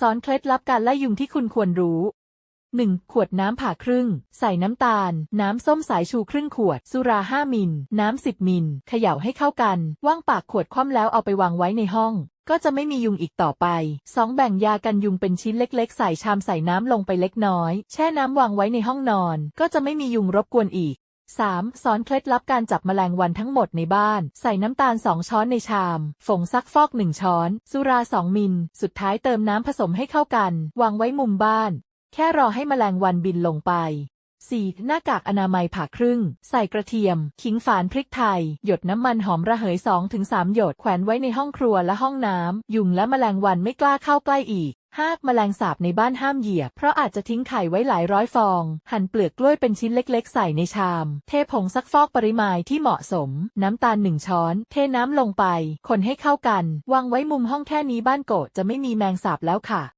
สอนเคล็ดลับการไล่ยุงที่คุณควรรู้ 1. ขวดน้ำผ่าครึ่ง ใส่น้ำตาล น้ำส้มสายชูครึ่งขวด สุรา 5 มิล น้ำ 10 มิล เขย่าให้เข้ากัน ว่างปากขวดคว่ำแล้วเอาไปวางไว้ในห้อง ก็จะไม่มียุงอีกต่อไป 2. แบ่งยากันยุงเป็นชิ้นเล็ก ๆ ใส่ชามใส่น้ำลงไปเล็กน้อย แช่น้ำวางไว้ในห้องนอน ก็จะไม่มียุงรบกวนอีก 3. สอนเคล็ดลับการจับแมลงวันทั้งหมดในบ้าน ใส่น้ำตาล 2 ช้อนในชาม ฝงซักฟอก 1 ช้อน สุรา 2 มิล สุดท้ายเติมน้ำผสมให้เข้ากัน วางไว้มุมบ้าน แค่รอให้แมลงวันบินลงไป 4. หน้ากากอนามัยผ่าครึ่ง ใส่กระเทียม ขิงฝานพริกไทย หยดน้ำมันหอมระเหย 2-3 หยด แขวนไว้ในห้องครัวและห้องน้ำ ยุงและแมลงวันไม่กล้าเข้าใกล้อีก 5. แมลงสาบในบ้านห้ามเหยียบ เพราะอาจจะทิ้งไข่ไว้หลายร้อยฟอง หั่นเปลือกกล้วยเป็นชิ้นเล็กๆ ใส่ในชาม เทผงซักฟอกปริมาณที่เหมาะสม น้ำตาลหนึ่งช้อน เทน้ำลงไป คนให้เข้ากัน วางไว้มุมห้องแค่นี้บ้านโกะจะไม่มีแมงสาบแล้วค่ะ